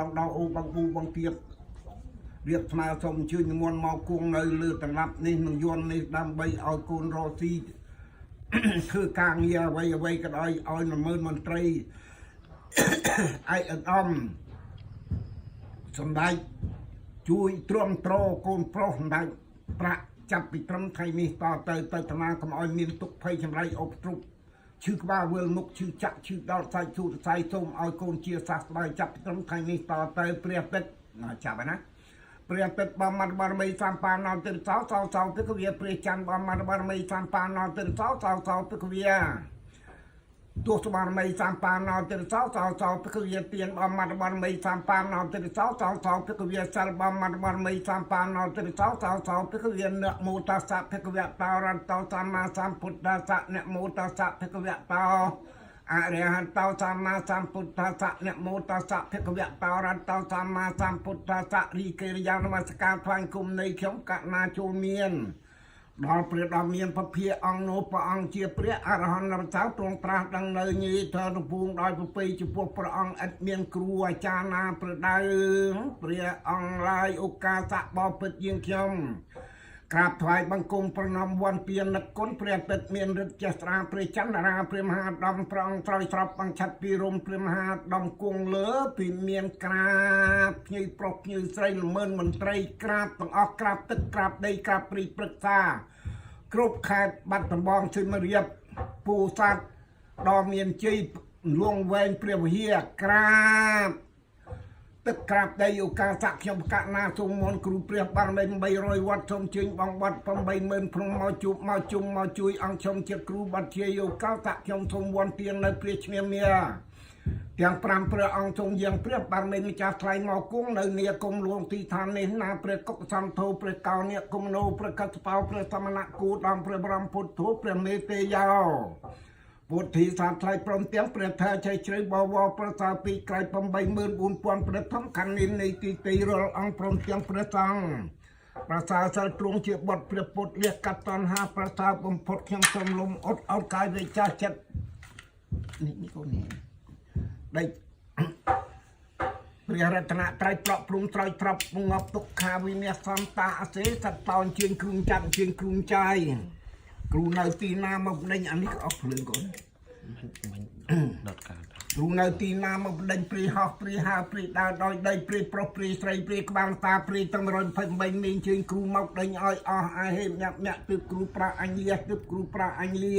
ដល់ដល់អូបងពូបងទៀតរៀបស្នើសូមអញ្ជើញនិមន្តមកគង់នៅលើតំណប់នេះនឹងយន្តនេះដើម្បីឲ្យកូនរស់ស៊ីធ្វើការងារអ្វីអ្វីក៏ដោយឲ្យនមើលមន្ត្រីឯកឧត្តមសម្ដេចជួយទ្រាំទ្រកូនប្រុសសម្ដេចប្រាក់ចាប់ពីត្រឹមថ្ងៃនេះតទៅទៅតាណាកុំឲ្យមានទុកភ័យចម្រៃអុកទ្រុប ឈឺក្បាលវិលមុខឈឺចាក់ឈឺដល់សាច់ជូតសាយសូមឲ្យកូនជាសះស្បើយចាប់ពីត្រឹមថ្ងៃនេះតទៅព្រះពិតណាចាប់ហើយណាព្រះពិតបំមត្តបរមីសម្បាណោទិរសោសោសោពិកវិព្រះច័ន្ទបំមត្តបរមីសម្បាណោទិរសោសោសោពិកវិ ទោះស្បារមីសម្បាណោទិរសោសោសោពិកវិទានបំមត្តបរមីសម្បាណោទិរសោសោសោពិកវិសិលបំមត្តបរមីសម្បាណោទិរសោសោសោពិកវិនមោតសៈពិកវៈតរន្តោសម្មាសម្ពុទ្ធស្សៈនមោតសៈពិកវៈតោអរិហន្តោសម្មាសម្ពុទ្ធស្សៈនមោតស្សៈភគវៈតរន្តោសម្មាសម្ពុទ្ធស្សៈរីកិរិយានមស្ការថ្វាយគុំនៃខ្ញុំកណាចូលមាន ដល់ព្រះដ៏មានពភាអង្គនោះព្រះអង្គជាព្រះអរហន្តរចៅទ្រង់ត្រាស់ដឹងនៅញីធរពួងដោយប្រពៃចំពោះព្រះអង្គឥតមានគ្រូអាចារ្យណាប្រដៅព្រះអង្គឡាយឱកាសៈបបិទ្ធជាងខ្ញុំ ក្រាបថ្វាយបង្គំប្រណម្យវ័នពៀននឹកគុណព្រះពិតមានឫទ្ធិចេស្ត្រាព្រះចន្ទរាព្រះមហាដំប្រងត្រយស្រប់បង្ឆាត់ពីរមព្រះមហាដំគង់លើពីមានក្រាបភ្ញីប្រុសភ្ញីស្រីល្មើនមន្ត្រីក្រាបទាំងអស់ក្រាបទឹកក្រាបដីក្រាបព្រីព្រឹក្សាគ្រប់ខេត្តបាត់ដំបងសីមរាបពូសាទដ៏មានជ័យលងវែងព្រះវិហារក្រាប ទឹកក្រាបដីឱកាសៈខ្ញុំកណាសូមមនគ្រូព្រះបារមី300វត្តសូមជើញបងបាត់80000ព្រំមកជួបមកជុំមកជួយអង្គខ្ញុំជាគ្រូបាត់ជាឱកាសៈខ្ញុំសូមវន្តទៀននៅព្រះឈ្មោះមាទាំង5ព្រះអង្គទ្រង់យាងព្រះបារមីម្ចាស់ថ្លៃមកគង់នៅនីគុំលួងទីឋាននេះណាព្រះកុកសន្ធោព្រះកោនីគុំណូព្រះកស្បោព្រះសមណគូដំព្រះបរមពុទ្ធោព្រះមេទេយោ ពុទ្ធីសាស្ត្រថ្លៃព្រមទាំងព្រះថាចៃជ្រៅបវរប្រសាពីក្រៃ84000ព្រះធម្មខណ្ឌនេះនៃទីទីរលអង្គព្រមទាំងព្រះសង្ឃប្រសាសិលទ្រង់ជាបុត្រព្រះពុទ្ធលះកាត់តណ្ហាប្រសាបំផុតខ្ញុំសូមលំអត់អត់កាយវិចារចិត្តនេះនេះកូននេះដេកព្រះរតនត្រ័យប្រក់ព្រំត្រយត្រប់ងប់ទុក្ខាវិនាសន្តាអសេសត្វតោនជាងគ្រូចាត់ជាងគ្រូចាយ គ្រូនៅទីណាមកដេញអានេះក៏អស់ភ្លើងកូនដុតកាតគ្រូនៅទីណាមកដេញព្រីហោះព្រីហើព្រីដើរដោយដីព្រីប្រុសព្រីស្រីព្រីក្បាលតាព្រីទាំង128មីងជើងគ្រូមកដេញឲ្យអស់អាហេមញាក់ញាក់ទើបគ្រូប្រាអញលាទើបគ្រូប្រាអញលា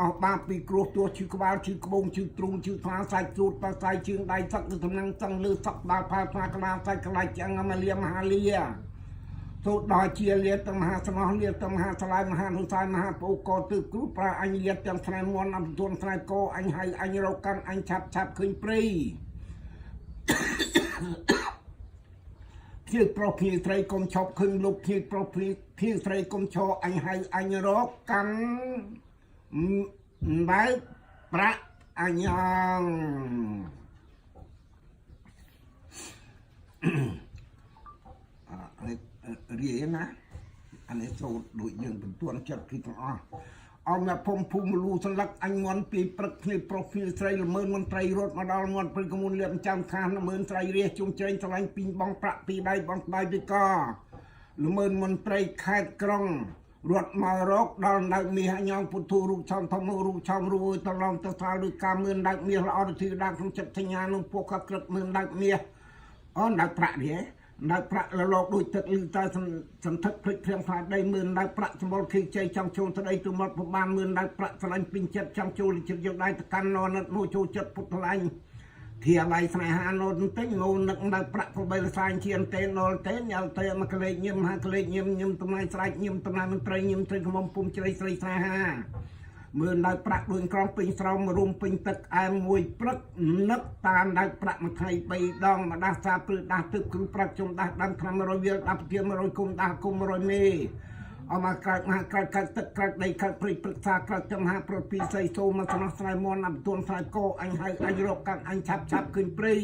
អស់បាបពីគ្រោះទោះឈឺក្បាលឈឺក្បូងឈឺទ្រូងឈឺថ្លាសាច់ជូតតសាយជើងដៃសឹកទៅតំណឹងសឹងលើសក់ដាល់ផាផ្លាក្បាលសាច់ខ្លាច់ចឹងអមលាមហាលា ទូដល់ជាលាតមហាសមោះលាតមហាស្លាយមហានុសាយមហាពូកោទើបគ្រូប្រាអញលាតទាំងថ្នែមន់អមទួនថ្នែកោអញហៅអញរកកាន់អញឆាប់ឆាប់ឃើញព្រៃភៀវប្រុសភៀវស្រីកុំឈប់ឃើញលោកភៀវប្រុសភៀវភៀវស្រីកុំឈរអញហៅអញរកកាន់បើប្រាក់អញងអានេះ រៀនណាអានេះសូត្រដូចយើងបន្ទួនចិត្តគឺទាំងអស់អមអ្នកភូមិភូមិលូសន្លឹកអញមន់ពីព្រឹកគ្នាប្រុសគ្នាស្រីល្មើនមន្ត្រីរត់មកដល់មាត់ព្រឹកកមុនលៀបចាំខានល្មើនស្រីរះជុំជ្រែងឆ្លាញ់ពីងបងប្រាក់ពីដៃបងស្បែកពីកល្មើនមន្ត្រីខេត្តក្រុងរត់មករកដល់ដៅមាសញងពុទ្ធរូបឆំធំរូបឆំរួយតឡំទៅស្រាលដោយការមឿនដៅមាសល្អទៅទីដាក់ក្នុងចិត្តសញ្ញានឹងពួកកក្រឹកមឿនដៅមាសអូនដៅប្រាក់នេះ ដៅប្រាក់លលោកដូចទឹកលឺតែសន្ធឹកភ្លេចព្រាមខ្លាចដីមឿនដៅប្រាក់សម្បល់ខីជ័យចង់ចូលទៅដីទៅមាត់ប្របានមឿនដៅប្រាក់ឆ្លាញ់ពេញចិត្តចង់ចូលចិត្តយកដៃទៅកាន់នរនិតមកចូលចិត្តពុទ្ធឡាញ់ធាឡៃស្នេហាណូនតិចងូននឹកដៅប្រាក់ប្របីលសាញជាអតេណុលតេញល់តេមកក្លេកញឹមហាក្លេកញឹមញឹមតំណៃស្រែកញឹមតំណៃមន្ត្រីញឹមត្រីខ្មុំពុំជ្រៃស្រីស្នេហា មើលដៅប្រាក់ដូចក្រំពេញស្រោមរុំពេញទឹកអែមមួយព្រឹកនឹកតាមដៅប្រាក់មួយថ្ងៃ3ដងមកដាស់សាព្រឹកដាស់ទឹកគ្រូប្រាក់ជុំដាស់ដាំឆ្នាំ100វាលដាស់ជា100គុំដាស់គុំ100មេអមកក្រាច់មហាក្រាច់ក្រាច់ទឹកក្រាច់ដីក្រាច់ព្រិចព្រឹក្សាក្រាច់ចំហាប្រពីស័យសូមកស្នោះស្រ័យមន់អបទួនស្រ័យកោអញហៅអញរកកាត់អញឆាប់ឆាប់ឃើញព្រៃ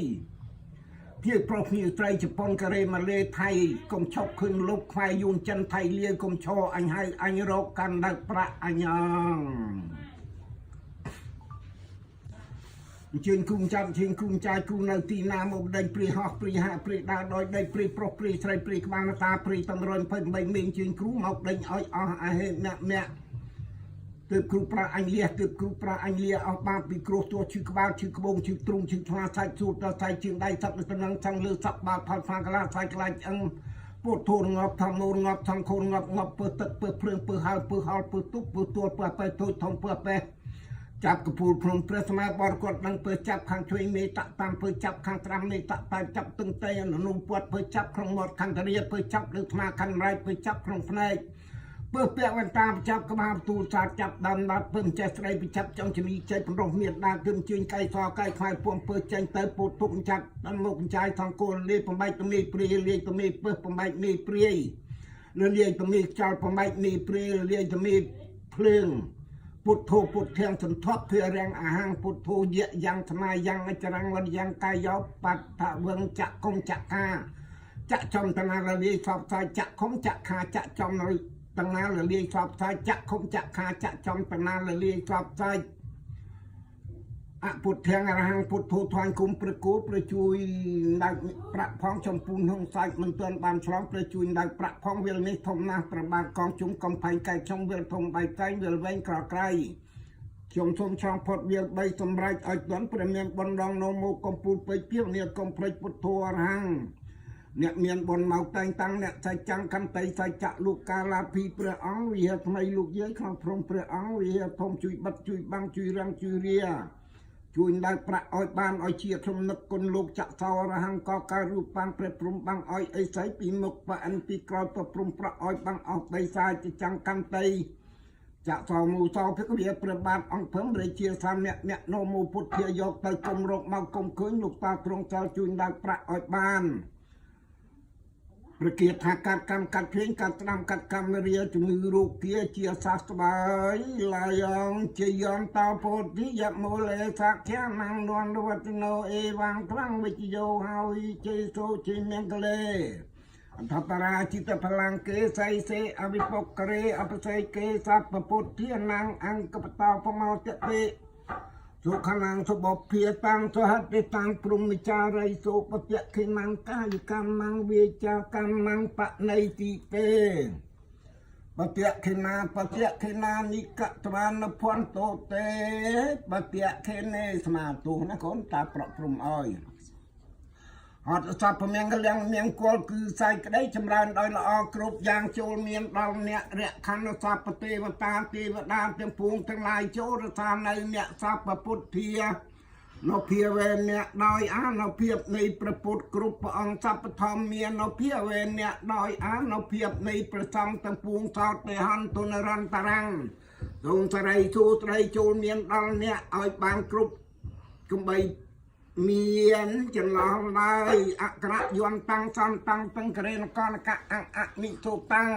ភៀវប្រុសភៀវស្រីជប៉ុនកូរ៉េម៉ាឡេថៃកុំឈប់ឃើញលុបខ្វាយយួនចិនថៃលាកុំឈរអញហៅអញរកកាន់ដឹកប្រាក់អញងអញ្ជើញគ្រូចាំអញ្ជើញគ្រូចាយគ្រូនៅទីណាមកដេញព្រីហោះព្រីហាព្រីដើរដោយដេញព្រីប្រុសព្រីស្រីព្រីក្បាលមាតាព្រីតំរយ28មេអញ្ជើញគ្រូមកដេញឲ្យអស់អាហេតុអ្នកអ្នក ទើបគ្រូប្រាអញលះទើបគ្រូប្រាអញលះអស់បាបពីគ្រោះទោះឈឺក្បាលឈឺក្បូងឈឺទ្រូងឈឺថ្លាសាច់សួតដល់សាច់ជើងដៃសັບទៅនឹងចង់លើសັບបាបផលផាកលាសាច់ខ្លាចអឹងពុទ្ធធនងាប់ធម្មនូងាប់ធម្មខូនងាប់ងាប់ពើទឹកពើភ្លើងពើហើពើហល់ពើទុកពើទួលពើអបែតូចធំពើអបែចាប់កពូលព្រមព្រះសម្មាបរគាត់នឹងពើចាប់ខាងឆ្វេងមេតតាមពើចាប់ខាងត្រាំមេតតាមចាប់ទឹងតេអនុពុតពើចាប់ក្នុងមាត់ខាងតរាពើចាប់លើថ្មខាងរៃពើចាប់ក្នុងភ្នែក ពើពាក់វ៉ែនតាប្រចាប់ក្បាលទូលសាចាប់ដើមដាត់ពឹមចេះស្រីប្រចាប់ចង់ជំនីចេះប្រុសមានដាទឹមជើញកៃសកៃខ្វាយពួងពើចេញទៅពូទុកចាត់ដល់មុខចាយថងគោលលេបំបែកទំនីព្រាយលាយទំនីពឹសបំបែកនីព្រាយលលាយទំនីខ្យល់បំបែកនីព្រាយលាយទំនីភ្លើងពុទ្ធោពុទ្ធធាងសន្ធប់ធិរាំងអាហាងពុទ្ធោយៈយ៉ាងថ្នាយ៉ាងអចរੰវនយ៉ាងកាយោបត្តវឹងចកុំចកាចកចំតនារលាយសពសាយចកខុំចក្ខាចកចំនៅ តណាលលាយស្បផ្សាយចាក់ខុំចាក់ខាចាក់ចំតណាលលាយស្បផ្សាយអពុទ្ធាងអរហង្គពុទ្ធោធានគុំប្រគូប្រជួយដៅប្រាក់ផងចំពូនក្នុងសាច់មិនទាន់បានឆ្លងប្រជួយដៅប្រាក់ផងវិលនេះធំណាស់ប្របាទកងជុំកំផែងកែខ្ញុំវិលធំបៃតៃវិលវែងក្រក្រៃខ្ញុំសូមឆ្លងផុតវាល3សម្រាប់ឲ្យទាន់ព្រះមានបណ្ដងនោមកកំពូលពេជ្រពីនេះកំព្រេចពុទ្ធោអរហង្គ អ្នកមានបុណ្យមកតែងតាំងអ្នកសច្ចង្កន្តីសច្ចៈលោកកាលាភីព្រះអង្គវិហារថ្មីលោកយាយក្នុងព្រំព្រះអង្គវិហារធំជួយបិទជួយបាំងជួយរាំងជួយរាជួយដៅប្រាក់ឲ្យបានឲ្យជាខ្ញុំនឹកគុណលោកចក្សោរហង្គកការរូបបានព្រះព្រំបាំងឲ្យអីស្អីពីមុខបអិនពីក្រោយព្រះព្រំប្រាក់ឲ្យបាំងអស់បីសាចចង្កន្តីចាក់សោមូសោភិក្ខវិព្រះបាទអង្គភឹមរាជាសាមអ្នកអ្នកនោមូពុទ្ធាយកទៅគុំរកមកគុំឃើញលោកតាទ្រង់ចោលជួយដៅប្រាក់ឲ្យបាន ប្រគាថាកាត់កម្មកាត់ភ្លេងកាត់ត្រាំកាត់កម្មរាជំងឺរោគគាជាសាស្ត្របាយឡាយងជាយន្តតពោធិយមូលេសក្ខានងននវតិណោអេវាងត្រាំងវិជ្ជយោហើយជេសូជាមង្គលេអន្តបរាជិតផលាំងកេសៃសេអវិពករេអបសេកេសពពុទ្ធានាងអង្គបតោបមោតតិ សុខនាងសុបភាតាំងសហតិតាំងព្រមចារីសុបពៈខេមាំងកាយកម្មងវាចាកម្មងបណៃទីទេបពៈខេណាបពៈខេណានិកត្វានភន្តោទេបពៈខេនេស្មាទុណាកូនតាប្រក់ព្រំអើយ អត់សពពមៀងកលៀងមៀងគល់គឺសាយក្តីចម្រើនដោយល្អគ្រប់យ៉ាងចូលមានដល់អ្នករៈខណ្ឌសពទេវតាទេវតាទាំងពួងទាំងឡាយចូលរសានៅអ្នកសពពុទ្ធានៅភាវេអ្នកដោយអានុភាពនៃព្រះពុទ្ធគ្រប់ព្រះអង្គសពធម្មមាននៅភាវេអ្នកដោយអានុភាពនៃព្រះសង្ឃទាំងពួងសោតទេហន្តុនរន្តរាំងសូមសរីទូត្រីចូលមានដល់អ្នកឲ្យបានគ្រប់គំបី មានចន្លោះឡើយអក្សរយន្តតាំងសំតាំងទាំងក្រេនកលកៈអអនិសូតាំង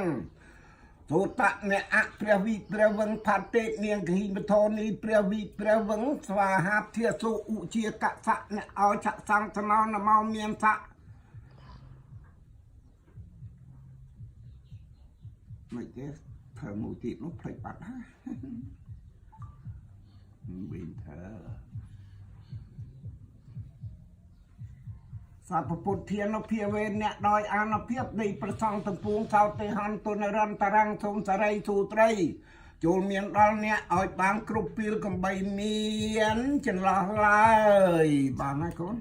ទោតៈអ្នកអព្រះវិព្រះវង្សផាតេនាងគិមធនីព្រះវិព្រះវង្សស្វាហាធាសុឧជាកសៈអ្នកអោឆសង្សណោនមោមានសៈមិនទេធ្វើមួយទៀតនោះផ្លេចបាត់ហើយវិញធ្វើ សពពុទ្ធានុភាវេអ្នកដោយអានុភាពនៃប្រសងទាំងពួងសោទេហន្តុនរន្តរាំងធំសរីទូត្រីចូលមានដល់អ្នកឲ្យបានគ្រប់ពីលកំបីមានចន្លោះឡើយបានហើយកូន